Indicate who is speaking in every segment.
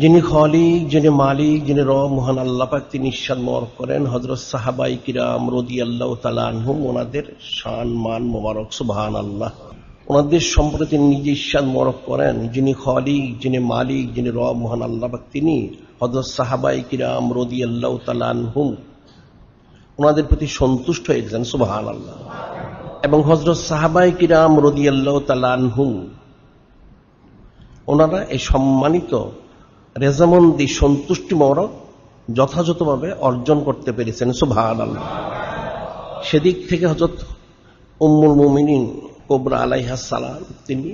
Speaker 1: যিনি খলিক, যিনি মালিক, যিনি র মহান আল্লাপাক তিনি ঈশ্বর মর করেন। হজরত সাহাবাই কিরাম রদি আল্লাহ তালানহুম ওনাদের শান, মান মোবারক সুবহান আল্লাহ ওনাদের সম্পর্কে তিনি নিজে ঈশ্বর মরক করেন। যিনি খলিক, যিনি মালিক, যিনি র মহান আল্লাপাক তিনি হজরত সাহাবাই কিরাম রদি আল্লাহ তালানহুম ওনাদের প্রতি সন্তুষ্ট হয়ে গেছেন সুবহান আল্লাহ এবং হজরত সাহাবাই কিরাম রদি আল্লাহ তালানহুম ওনারা এই সম্মানিত রেজামন্দি সন্তুষ্টি মর যথাযথভাবে অর্জন করতে পেরেছেন সুভান সেদিক থেকে হজরত উম্মুল মুমিনিন কোবরা আলাইহা সালাম, তিনি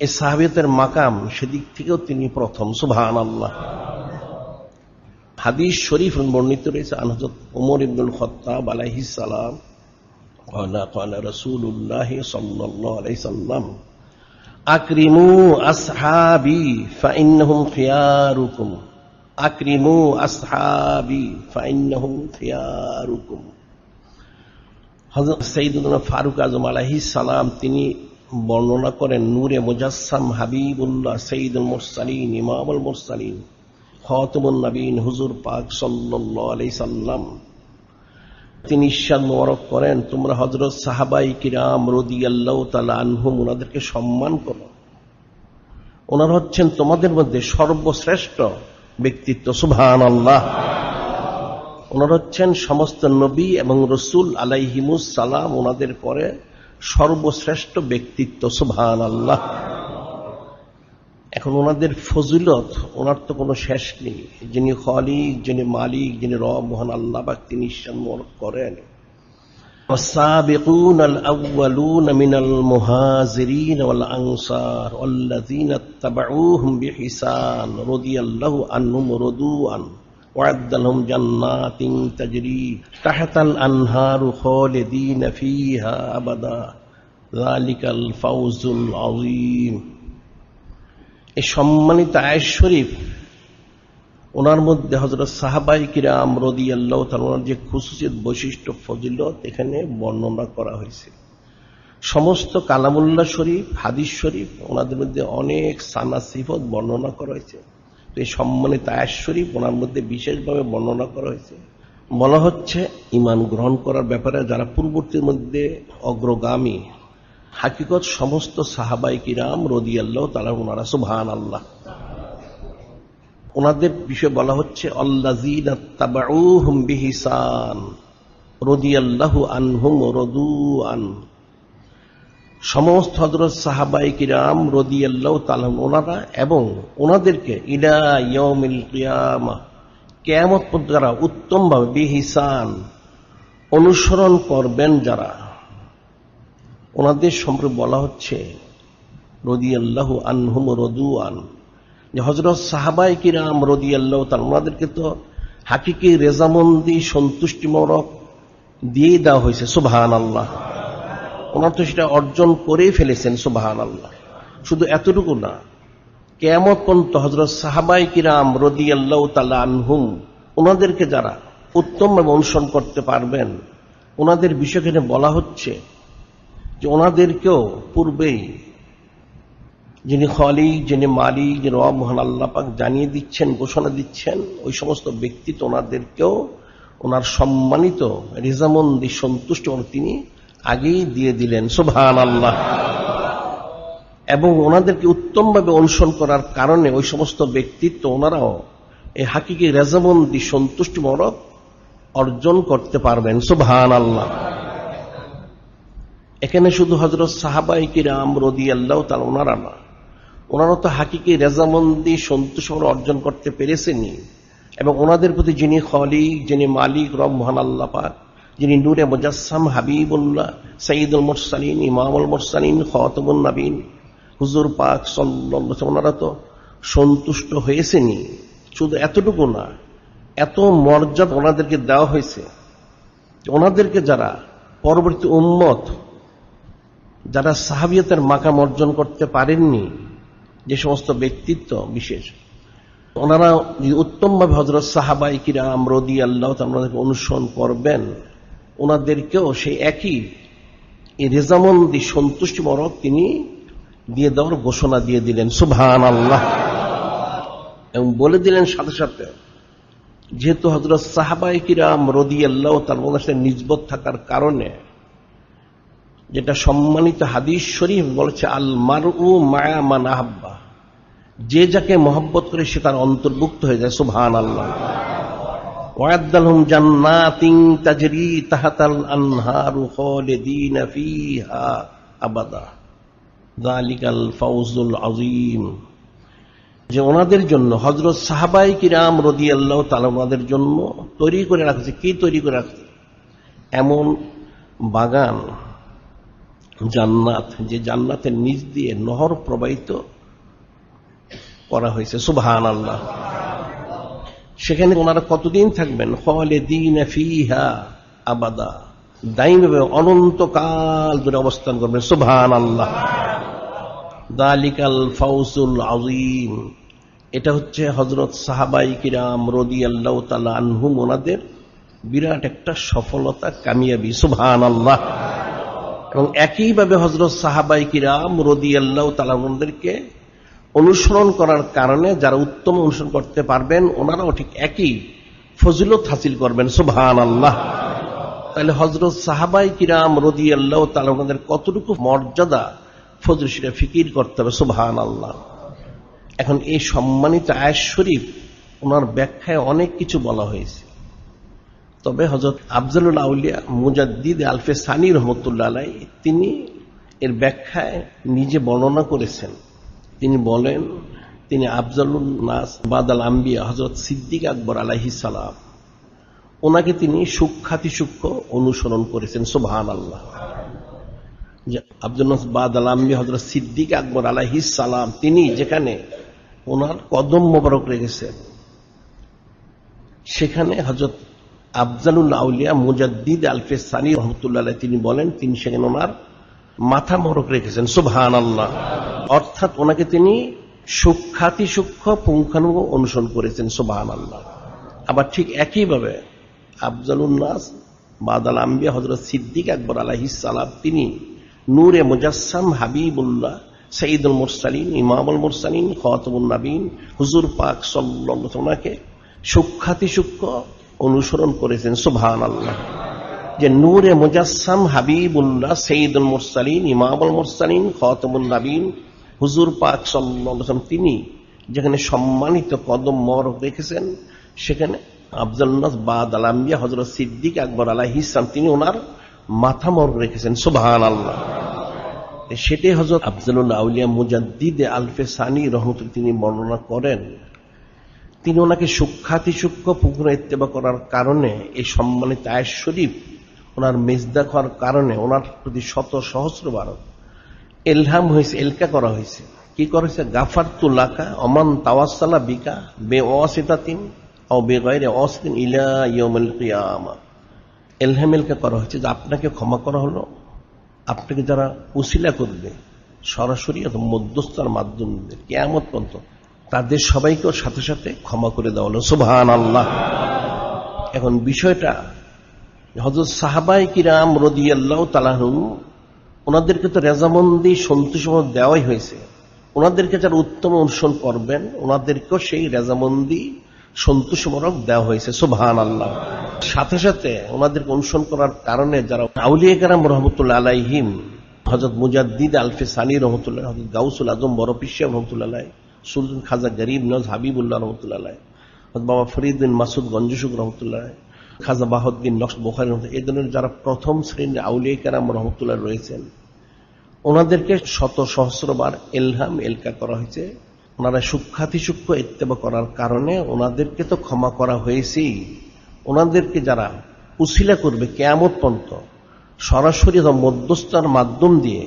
Speaker 1: এ সাহাবিয়তের মাকাম সেদিক থেকেও তিনি প্রথম সুভান আল্লাহ হাদিস শরীফ বর্ণিত রয়েছে আনহজত উমর ইবনুল খত্তাব আলাইহিস সালাম কয়না কয়না রসুল উল্লাহ সাল্লাহ আলাইসাল্লাম আক্রিমু আসহাবি ফাইনহুম ফিয়ারুকুম আক্রিমু আসহাবি ফাইনহুম ফিয়ারুকুম হজরত সঈদুল্লাহ ফারুক আজম আলাহি সালাম, তিনি বর্ণনা করেন, নূরে মুজাসসাম হাবিবুল্লাহ সঈদুল মুরসালিন, ইমামুল মুরসালিন খতমুল নবীন, হুজুর পাক সাল্লাল্লাহু আলি সাল্লাম। তিনি ঈর্ষাদ মোবারক করেন, তোমরা হজরত সাহাবাই কিরাম রদি আল্লাহ তালা আনহুম ওনাদেরকে সম্মান করো। ওনারা হচ্ছেন তোমাদের মধ্যে সর্বশ্রেষ্ঠ ব্যক্তিত্ব সুভান আল্লাহ ওনারা হচ্ছেন সমস্ত নবী এবং রসুল আলাইহিমুস সালাম ওনাদের পরে সর্বশ্রেষ্ঠ ব্যক্তিত্ব সুভান আল্লাহ এখন ওনাদের ফজিলত ওনার তো কোনো শেষ নেই যিনি খলিক যিনি মালিক যিনি রব মোহন আল্লাহ বা তিনি সম্মর করেন والسابقون الأولون من المهاجرين والأنصار والذين اتبعوهم بحسان رضي الله عنهم رضوا عنه وعد لهم جنات تجري تحت الأنهار خالدين فيها أبدا ذلك الفوز العظيم এই সম্মানিত আয়েশ শরীফ, ওনার মধ্যে হজরত সাহাবাই কিরাম রদি আল্লাহ ওনার যে খুশুসিয়ত বৈশিষ্ট্য, ফজিলত, এখানে বর্ণনা করা হয়েছে। সমস্ত কালামুল্লাহ শরীফ, হাদিস শরীফ, ওনাদের মধ্যে অনেক সানা সিফত বর্ণনা করা হয়েছে। তো এই সম্মানিত আয়াস শরীফ ওনার মধ্যে বিশেষভাবে বর্ণনা করা হয়েছে। বলা হচ্ছে ইমান গ্রহণ করার ব্যাপারে যারা পূর্ববর্তীর মধ্যে অগ্রগামী হাকিকত সমস্ত সাহাবাই কিরাম রদি আল্লাহ তালা ওনারা সুভান আল্লাহ ওনাদের বিষয়ে বলা হচ্ছে সমস্ত হজরত সাহাবাই কিরাম রদি আল্লাহ তালাম ওনারা এবং ওনাদেরকে ইলা ইয়মিল কিয়ামা, কেয়ামত পর্যন্ত উত্তমভাবে বিহিসান, অনুসরণ করবেন যারা। ওনাদের সম্পর্কে বলা হচ্ছে রদি আল্লাহ আনহুম রদু আন যে হজরত সাহাবাই কিরাম রদি আল্লাহ তার ওনাদেরকে তো হাকিকি রেজামন্দি সন্তুষ্টিমূলক দিয়ে দেওয়া হয়েছে সুবাহান আল্লাহ ওনার তো সেটা অর্জন করেই ফেলেছেন সুবাহান আল্লাহ শুধু এতটুকু না কেমত পর্যন্ত হজরত সাহাবাই কিরাম রদি আল্লাহ তাল্লাহ আনহুম, ওনাদেরকে যারা উত্তমভাবে অনুসরণ করতে পারবেন, ওনাদের বিষয়খানে বলা হচ্ছে যে ওনাদেরকেও পূর্বেই যিনি খলিক যিনি মালিক যিনি রব, মহান আল্লাপাক জানিয়ে দিচ্ছেন, ঘোষণা দিচ্ছেন, ওই সমস্ত ব্যক্তি তো ওনাদেরকেও ওনার সম্মানিত রেজামন্দি সন্তুষ্ট তিনি আগেই দিয়ে দিলেন সুভান আল্লাহ এবং ওনাদেরকে উত্তমভাবে অনুসরণ করার কারণে ওই সমস্ত ব্যক্তিত্ব ওনারাও এই হাকিকে রেজামন্দি সন্তুষ্টিমূলক অর্জন করতে পারবেন সুভান আল্লাহ এখানে শুধু হজরত সাহাবাই কিরাম রদি আল্লাহ তার ওনারা না, ওনারা তো হাকিকে রেজামন্দি সন্তোষ অর্জন করতে পেরেছেনি এবং ওনাদের প্রতি যিনি খলিক যিনি মালিক, রব মহান আল্লাহ পাক, যিনি নূরে মুজাসসাম হাবিবুল্লাহ সঈদুল মুরসালিন, ইমামুল মুরসালিন খতমুল নবীন হুজুর পাক সাল্লাহ ওনারা তো সন্তুষ্ট হয়েছেনি শুধু এতটুকু না, এত মর্যাদা ওনাদেরকে দেওয়া হয়েছে ওনাদেরকে যারা পরবর্তী উম্মত যারা সাহাবিয়তের মাকাম অর্জন করতে পারেননি, যে সমস্ত ব্যক্তিত্ব বিশেষ, ওনারা উত্তমভাবে হজরত সাহাবাই কিরাম রদি আল্লাহ ওনাদেরকে অনুসরণ করবেন, ওনাদেরকেও সেই একই রেজামন্দি সন্তুষ্টিমূলক তিনি দিয়ে দেওয়ার ঘোষণা দিয়ে দিলেন সুভান আল্লাহ এবং বলে দিলেন সাথে সাথে, যেহেতু হজরত সাহাবাই কিরাম রদি আল্লাহ তার সাথে নিজবত থাকার কারণে যেটা সম্মানিত হাদিস শরীফ বলেছে আল মারু মায়া মান আহাব্বা। যে যাকে মহব্বত করে সে তার অন্তর্ভুক্ত হয়ে যায় সুবহান আল্লাহ ওয়াদ্দালহুম জান্নাতিন তাজরি তাহাতাল আনহারু খালিদিনা ফিহা আবাদা। যালিকাল ফাউজুল আযীম। যে ওনাদের জন্য হজরত সাহাবাই কিরাম রদি আল্লাহ তালা ওনাদের জন্য তৈরি করে রাখছে। কি তৈরি করে রাখছে? এমন বাগান জান্নাত, যে জান্নাতের নিচ দিয়ে নহর প্রবাহিত করা হয়েছে। সুবহান আল্লাহ সেখানে ওনারা কতদিন থাকবেন? হলে দিন ফিহা আবাদা। দাইমভাবে অনন্তকাল ধরে অবস্থান করবেন। সুবহান আল্লাহ দালিকাল ফাউসুল আজিম এটা হচ্ছে হজরত সাহাবাই কিরাম রদি আল্লাহ তালা আনহুম, ওনাদের বিরাট একটা সফলতা, কামিয়াবি। সুবহান আল্লাহ এবং একইভাবে হজরত সাহাবাই কিরাম রদি আল্লাহ তালা অনুসরণ করার কারণে যারা উত্তম অনুসরণ করতে পারবেন, ওনারাও ঠিক একই ফজিলত হাসিল করবেন সুবহান আল্লাহ তাহলে হজরত সাহাবাই কিরাম রদি আল্লাহ তালা কতটুকু মর্যাদা ফজর সেটা ফিকির করতে হবে সুবহান আল্লাহ এখন এই সম্মানিত আয়াস শরীফ, ওনার ব্যাখ্যায় অনেক কিছু বলা হয়েছে। তবে হজরত আফজালুল আউলিয়া মুজাদ্দিদ আলফে সানি রহমতুল্লাহ আলাই, তিনি এর ব্যাখ্যায় নিজে বর্ণনা করেছেন। তিনি বলেন, তিনি আফজালুল নাস বাদাল আম্বিয়া হজরত সিদ্দিক আকবর আলাহি সালাম, ওনাকে তিনি সুখ্যাতি সূক্ষ্ম অনুসরণ করেছেন সুবহান আল্লাহ আব্দুল বাদ আলাম্বি হজরত সিদ্দিক আকবর আলাহি সালাম, তিনি যেখানে ওনার কদম মোবারক রেখেছেন, সেখানে হজরত আফজালুল আউলিয়া মুজাদ্দিদ আলফে সানি রহমতুল্লাহ তিনি বলেন, তিনি সেখানে ওনার মাথা মরক রেখেছেন সুবহান আল্লাহ অর্থাৎ ওনাকে তিনি সুখ্যাতি সূক্ষ্ম পুঙ্খানু অনুসরণ করেছেন সুবহান আল্লাহ আবার ঠিক একইভাবে আফজালুল নাস, বাদাল আম্বিয়া হজরত সিদ্দিক আকবর আলাহিস সালাম, তিনি নূরে মুজাসসাম হাবিবুল্লাহ সঈদুল মুরসালিন, ইমামুল মুরসালিন খতমুল নাবিন হুজুর পাক সাল্লাকে সুখ্যাতি সূক্ষ্ম অনুসরণ করেছেন সুবহান আল্লাহ যে নূরে মুজাসসাম হাবিবুল্লাহ সঈদুল মুরসালিন, ইমামুল মুরসালিন খতমুল নাবিন হুজুর পাক সাল্লাম তিনি যেখানে সম্মানিত কদম মরক রেখেছেন, সেখানে আফজাল্লাহ বাদ আলামিয়া হজরত সিদ্দিক আকবর আলাহ ইসলাম তিনি ওনার মাথা মর রেখেছেন সুবহান আল্লাহ সেটাই হজরত আফজালুল আউলিয়া মুজাদ্দিদে আলফে সানি রহমত তিনি বর্ণনা করেন। তিনি ওনাকে সুখ্যাতি সূক্ষ্ম পুকুরে ইত্তেবা করার কারণে, এই সম্মানিত আয়ের শরীফ ওনার মেজদা হওয়ার কারণে ওনার প্রতি শত সহস্রবার এলহাম হয়েছে এলকা করা হয়েছে কি করেছে গাফার তুলাকা অমান তাওয়াসালা বিকা বে অসিতাতিন ও বে গয়রে অসিন ইলা কিয়ামা। এলহাম এলকা করা হয়েছে যে আপনাকে ক্ষমা করা হলো। আপনাকে যারা উসিলা করবে, সরাসরি অথবা মধ্যস্থার মাধ্যম কেয়ামত পর্যন্ত তাদের সবাইকেও সাথে সাথে ক্ষমা করে দেওয়া হলো। সুবহান আল্লাহ এখন বিষয়টা হজরত সাহাবাই কিরাম রদিয়াল্লাহ তালাহু ওনাদেরকে তো রেজামন্দি সন্তোষমত দেওয়াই হয়েছে। ওনাদেরকে যারা উত্তম অনুসরণ করবেন, ওনাদেরকেও সেই রেজামন্দি সন্তোষমূলক দেওয়া হয়েছে। সুবহান আল্লাহ সাথে সাথে ওনাদেরকে অনুসরণ করার কারণে যারা আউলিয়া কারাম রহমতুল্লাহ আলাইহিম হজরত মুজাদ্দিদ আলফে সানি রহমতুল্লাহ হজরত গাউসুল আজম পিসিয়া রহমতুল্লাহ সুলতান খাজা গরিব নজ হাবিবুল্লাহ রহমতুল্লাহ বাবা ফরিদ্দিন মাসুদ গঞ্জুসুক রহমতুল্লাহ খাজা বাহদ্দিন নকশ বোখারি এই ধরনের যারা প্রথম শ্রেণির আউলিয়া কারাম রহমতুল্লাহ রয়েছেন, ওনাদেরকে শত সহস্রবার এলহাম এলকা করা হয়েছে। ওনারা সূক্ষাতি সূক্ষ্ম ইত্তেবা করার কারণে ওনাদেরকে তো ক্ষমা করা হয়েছেই। ওনাদেরকে যারা উশিলা করবে কেয়ামত পর্যন্ত, সরাসরি মধ্যস্থার মাধ্যম দিয়ে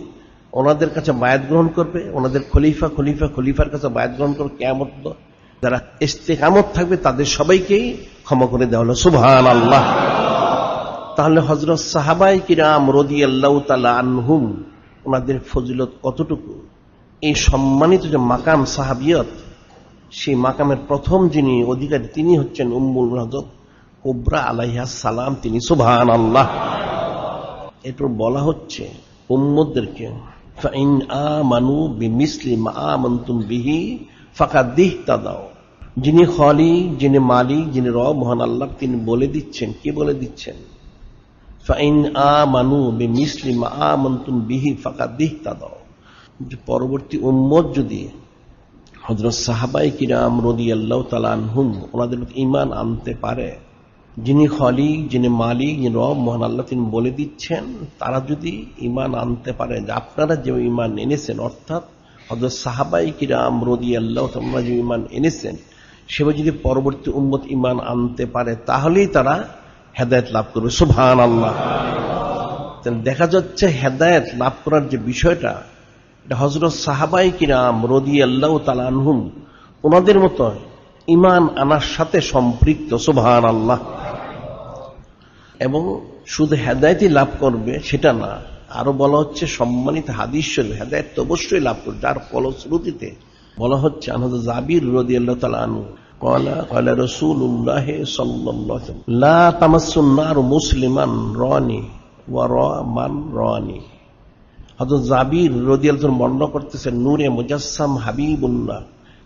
Speaker 1: ওনাদের কাছে বায়াত গ্রহণ করবে, ওনাদের খলিফা খলিফা, খলিফার কাছে বায়াত গ্রহণ করবে, কেয়ামত যারা ইস্তেকামত থাকবে তাদের সবাইকেই ক্ষমা করে দেওয়া হলো। সুবহান আল্লাহ তাহলে হজরত সাহাবাই কিরাম রদি আল্লাহ তালা আনহুম, ওনাদের ফজিলত কতটুকু? এই সম্মানিত যে মাকাম সাহাবিয়ত, সেই মাকামের প্রথম যিনি অধিকারী, তিনি হচ্ছেন উম্মুল হজরত কোবরা আলাইহা সালাম, তিনি সুবহান আল্লাহ এটু বলা হচ্ছে উম্মদদেরকে ফাইন আমানু বিমিসলি মা আমানতুম বিহি ফাঁকা দিহ দাও যিনি খলি, যিনি মালিক, যিনি রব, মহান আল্লাহ, তিনি বলে দিচ্ছেন। কি বলে দিচ্ছেন? ফাইন আ মানু বে মিসলিম আ মন্তুম বিহি ফাঁকা দিহ তাদাও পরবর্তী উম্মত যদি হজরত সাহাবাই কিরাম রদি আল্লাহ তালানহুম ওনাদের ইমান আনতে পারে যিনি খলিক যিনি মালিক, যিনি রব, মহান আল্লাহ তিনি বলে দিচ্ছেন, তারা যদি ইমান আনতে পারে, যে আপনারা যে ইমান এনেছেন, অর্থাৎ হজরত সাহাবাই কিরাম রদি আল্লাহ তোমরা যে ইমান এনেছেন, সেভাবে যদি পরবর্তী উম্মত ইমান আনতে পারে, তাহলেই তারা হেদায়ত লাভ করবে। সুভান আল্লাহ দেখা যাচ্ছে হেদায়ত লাভ করার যে বিষয়টা, এটা হজরত সাহাবাই কিরাম রদি আল্লাহ তালানহুম ওনাদের মতো ইমান আনার সাথে সম্পৃক্ত। সুভান আল্লাহ এবং শুধু হেদায়তই লাভ করবে সেটা না, আরও বলা হচ্ছে সম্মানিত হাদিস শরীফ, হেদায়ত তো অবশ্যই লাভ করবে। যার ফলশ্রুতিতে বলা হচ্ছে আনহদ জাবির রদি আল্লাহ তালা আনু কলা কলা রসুল্লাহ সাল্লাহ লা তামাসুন্নার মুসলিমান রনি ওয়া র মান রনি। হজরত জাবির রদিয়ালতুল বর্ণনা করতেছেন নূরে মুজাসসাম হাবিবুল্লাহ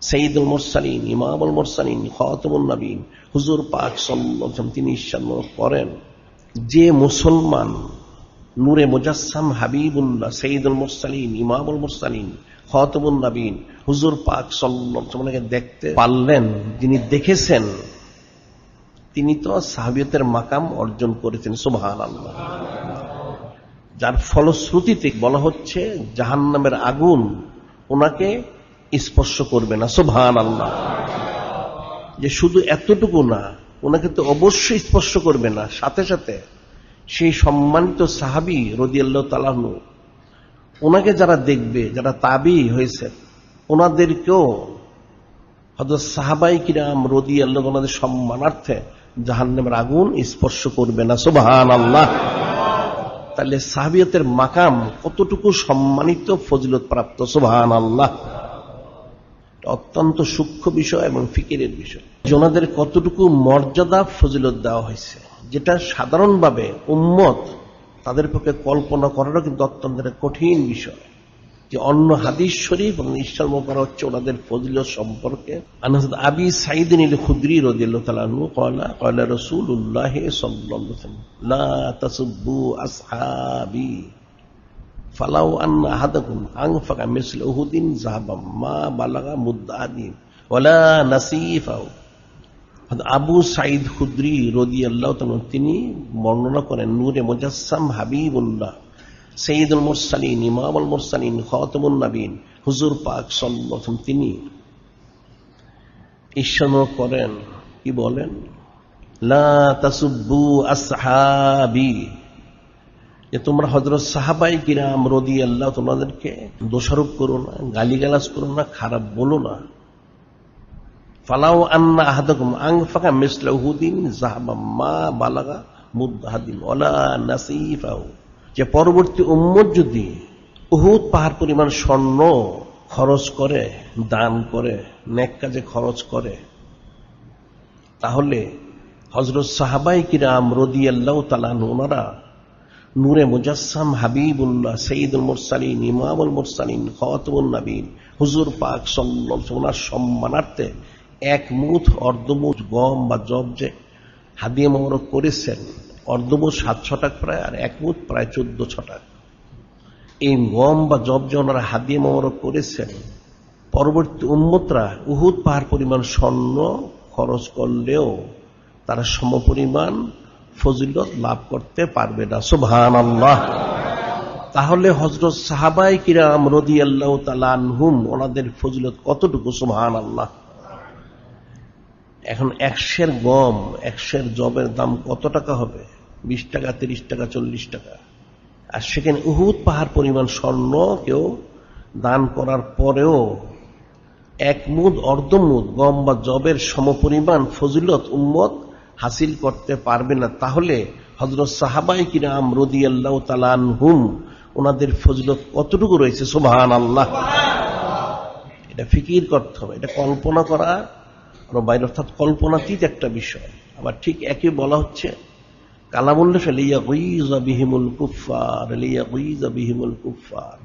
Speaker 1: সঈদুল মোরসালিন, ইমামুল মোরসালিন খতমুল নবীন। হুজুর পাক সাল্লাম তিনি ঈশ্বর করেন। যে মুসলমান নূরে মুজাসসাম হাবিবুল্লাহ সঈদুল মুরসালিন, ইমামুল মুরসালিন খতবুল নবীন, হুজুর পাক সাল্লামকে দেখতে পারলেন, যিনি দেখেছেন, তিনি তো সাহাবিয়তের মাকাম অর্জন করেছেন সুবহান আল্লাহ যার ফলশ্রুতিতে বলা হচ্ছে জাহান নামের আগুন ওনাকে স্পর্শ করবে না সুবহান আল্লাহ যে শুধু এতটুকু না ওনাকে তো অবশ্যই স্পর্শ করবে না। সাথে সাথে সেই সম্মানিত সাহাবি রদিয়াল্লাহ তালাহনু ওনাকে যারা দেখবে, যারা তাবি হয়েছে, ওনাদেরকেও হয়তো সাহাবাই কিরাম রদি আল্লাহ ওনাদের সম্মানার্থে জাহান্নামের আগুন স্পর্শ করবে না। সুবাহান আল্লাহ তাহলে সাহাবিয়তের মাকাম কতটুকু সম্মানিত ফজিলত প্রাপ্ত সুবাহান আল্লাহ অত্যন্ত সূক্ষ্ম বিষয় এবং ফিকিরের বিষয়। ওনাদের কতটুকু মর্যাদা ফজিলত দেওয়া হয়েছে, যেটা সাধারণভাবে উম্মত তাদের পক্ষে কল্পনা করারও কিন্তু অত্যন্ত কঠিন বিষয়। যে অন্য হাদিস শরীফ এবং ইসলাম করা হচ্ছে ওনাদের ফজিল সম্পর্কে। আবি সাইদিন খুদ্রি রদিল্লাহ কয়লা কয়লা রসুল উল্লাহ আসহাবি। ফালাউ আন্না আহাদাকুম আনফাকা মিসল উহুদিন জাহাবাম মা বালাগা মুদ্দাদিন ওয়ালা নাসিফাউ আবু সাইদ খুদ্রি রদি আল্লাহ তিনি বর্ণনা করেন, নূরে মুজাসসাম হাবিবুল্লাহ সঈদুল মুরসালিন, ইমামুল মুরসালিন, খতমুন নবীন হুজুর পাক সাল্লাম, তিনি ঈর্ষণ করেন, কি বলেন? লা তাসুব্বু আসহাবি যে তোমরা হজরত সাহাবাই কিরাম রদি আল্লাহ তোমাদেরকে দোষারোপ করো না, গালিগালাজ করো না, খারাপ বলো না। ফালাও আন্না আহাদকুম আং ফাঁকা মিসলা উহুদিন জাহাবা মা বালাগা মুদাহাদিন ওলা নাসিফাও যে পরবর্তী উম্মত যদি উহুদ পাহাড় পরিমাণ স্বর্ণ খরচ করে, দান করে, নেক কাজে খরচ করে, তাহলে হজরত সাহাবাই কিরাম রদি আল্লাহ তালান ওনারা নূরে মুজাসসাম হাবিবুল্লাহ সঈদুল মুরসালিন, ইমামুল মুরসালিন খতমুল নবীন হুজুর পাক ওনার সম্মানার্থে এক মুঠ অর্ধমুঠ গম বা জব যে হাদিয়ে মোমরক করেছেন, অর্ধমুঠ সাত ছটাক প্রায় আর এক মুঠ প্রায় চোদ্দ ছটাক। এই গম বা জব যে ওনারা হাদিয়ে মোমরক করেছেন, পরবর্তী উন্মতরা উহুদ পাহাড় পরিমাণ স্বর্ণ খরচ করলেও তারা সমপরিমাণ ফজিলত লাভ করতে পারবে না। সুবহান আল্লাহ তাহলে হজরত সাহাবাই কিরাম রদি আল্লাহ তালানহুম ওনাদের ফজিলত কতটুকু? সুবহান আল্লাহ এখন একশের গম, একশের জবের দাম কত টাকা হবে? বিশ টাকা, তিরিশ টাকা, চল্লিশ টাকা। আর সেখানে উহুদ পাহাড় পরিমাণ স্বর্ণ কেউ দান করার পরেও এক মুদ অর্ধমুদ গম বা জবের সমপরিমাণ ফজিলত উম্মত হাসিল করতে পারবে না, তাহলে হজরত সাহাবাই কিরাম রদি আল্লাহ তালান হুম ওনাদের ফজলত কতটুকু রয়েছে? সোভান আল্লাহ এটা ফিকির করতে হবে, এটা কল্পনা করা। বাইরে অর্থাৎ কল্পনাতীত একটা বিষয়। আবার ঠিক একই বলা হচ্ছে কালামুল্লা লিয়া গুইজা বিহিমুল কুফার লিয়া গুইজা বিহিমুল কুফার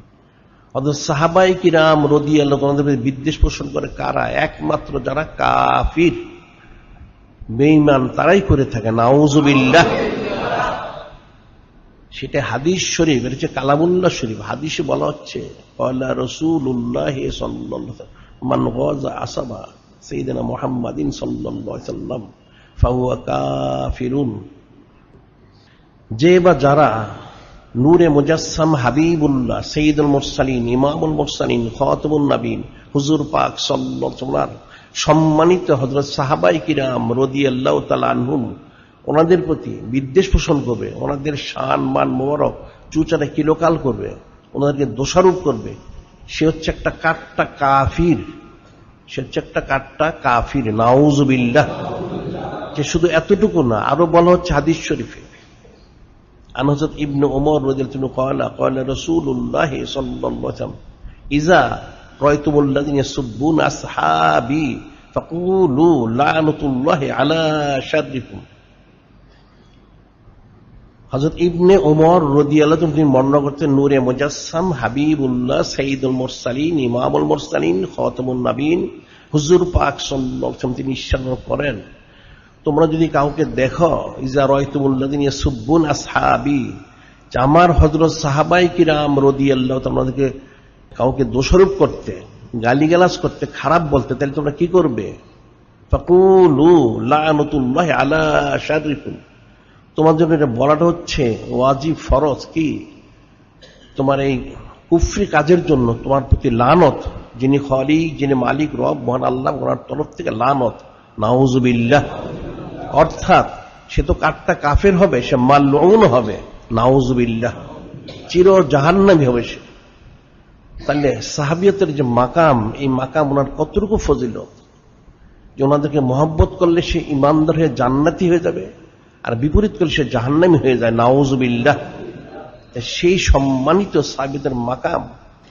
Speaker 1: অথচ সাহাবাই কিরাম রদি আল্লাহ বিদ্বেষ পোষণ করে কারা? একমাত্র যারা কাফির। বেঈমান তারাই করে থাকে, নাউজুবিল্লাহ। সেটা হাদিস শরীফ, এটা হচ্ছে কালামুল্লাহ শরীফ, হাদিসে বলা হচ্ছে কয়লা রসুল উল্লাহ মান গজা আসাবা সেইদিনা মোহাম্মদিন সাল্লাম ফাহুয়া যে বা যারা নূরে মুজাসসাম হাবিবুল্লাহ সঈদুল মুরসালিন, ইমামুল মুরসালিন খতমুল নবীন হুজুর পাক সাল্লাহ সম্মানিত হজরত সাহাবাই কিরাম রদি আল্লাহ তাল ওনাদের প্রতি বিদ্বেষ পোষণ করবে, ওনাদের সান মান, মোবারক চুচারে কিলোকাল করবে, ওনাদেরকে দোষারোপ করবে। সে হচ্ছে একটা কাটটা কাফির, সে হচ্ছে একটা কাটটা কাফির, নাউজবিল্লাহ। যে শুধু এতটুকু না, আরও বলা হচ্ছে হাদিস শরীফে। আন ইবনু ওমর রদিল কয়লা কয়লা রসুল উল্লাহ ইজা صلى الله عليه وسلم إذا رأيتم الذين يسبون أصحابي فقولوا لعنة الله على شركم হজরত ইবনে ওমর রদিয়াল্লাহ তিনি বর্ণনা করতেন নূরে মুজাসসাম হাবিবুল্লাহ সঈদুল মোরসালিন ইমামুল মোরসালিন খতমুল নবীন হুজুর পাক সাল্লাল্লাহু আলাইহি তিনি ঈশ্বর করেন তোমরা যদি কাউকে দেখো ইজা রয়তুমুল্লাদিন সুব্বুন আসহাবি যে আমার হজরত সাহাবাই কিরাম রদি আল্লাহ তোমাদেরকে কাউকে দোষারোপ করতে, গালিগালাজ করতে, খারাপ বলতে, তাহলে তোমরা কি করবে? তোমার জন্য এটা বলাটা হচ্ছে ওয়াজিব ফরজ কি? তোমার এই কুফরি কাজের জন্য তোমার প্রতি লানত, যিনি খলিক, যিনি মালিক, রব, মহান আল্লাহ, ওনার তরফ থেকে লানত। নাউজুবিল্লাহ। অর্থাৎ, সে তো কাঠটা কাফের হবে, সে মাল্লউন হবে। নাউজুবিল্লাহ। চির জাহান্নামি হবে সে। তাহলে সাহাবিয়তের যে মাকাম, এই মাকাম ওনার কতটুকু ফজিলত? যে ওনাদেরকে মহব্বত করলে সে ইমানদার হয়ে জান্নাতি হয়ে যাবে, আর বিপরীত করলে সে জাহান্নামি হয়ে যায়। নাউজুবিল্লাহ। সেই সম্মানিত সাহাবিদের মাকাম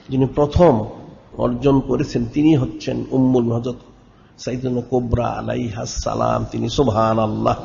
Speaker 1: যিনি প্রথম অর্জন করেছেন, তিনি হচ্ছেন উম্মুল হজরত সাইদুল কোবরা আলাইহাস সালাম। তিনি সুবহান আল্লাহ